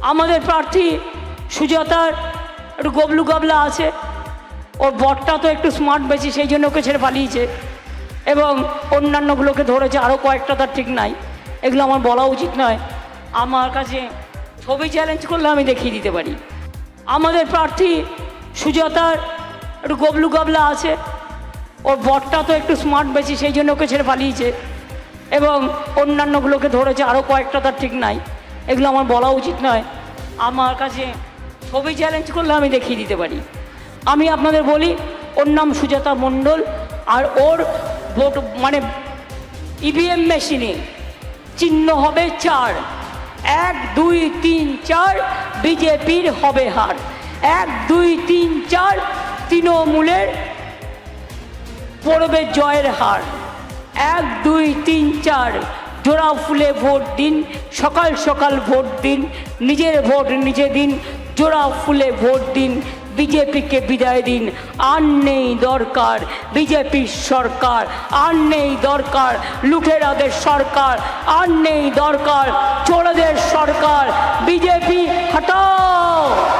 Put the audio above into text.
আমাদের প্রার্থী সুজাতার একটু গবলু গাবলা আছে। ওর বরটা তো একটু স্মার্ট বেশি, সেই জন্য ওকে ছেড়ে পালিয়েছে। এবং অন্যান্যগুলোকে ধরেছে আরও কয়েকটা তার ঠিক নাই। এগুলো আমার বলা উচিত নয়। আমার কাছে ছবি চ্যালেঞ্জ করলে আমি দেখিয়ে দিতে পারি। আমাদের প্রার্থী সুজাতার একটু গবলু গাবলা আছে। ওর বরটা তো একটু স্মার্ট বেশি, সেই জন্য ওকে ছেড়ে পালিয়েছে। এবং অন্যান্যগুলোকে ধরেছে আরও কয়েকটা তার ঠিক নাই। এগুলো আমার বলা উচিত নয়। আমার কাছে ছবি চ্যালেঞ্জ করলে আমি দেখিয়ে দিতে পারি। আমি আপনাদের বলি, ওর নাম সুজাতা মণ্ডল আর ওর ভোট মানে ইভিএম মেশিনে চিহ্ন হবে চার। এক, দুই, তিন, চার বিজেপির হবে হার। এক, দুই, তিন, চার, তৃণমূলের পড়বে জয়ের হার। এক, দুই, তিন, চার জোড়া ফুলে ভোট দিন, সকাল সকাল ভোট দিন, নিজের ভোট নিজে দিন, জোড়া ফুলে ভোট দিন, বিজেপিকে বিদায় দিন। আর নেই দরকার বিজেপির সরকার, আর নেই দরকার লুটেরাদের সরকার, আর নেই দরকার চোরদের সরকার। বিজেপি, হটাও!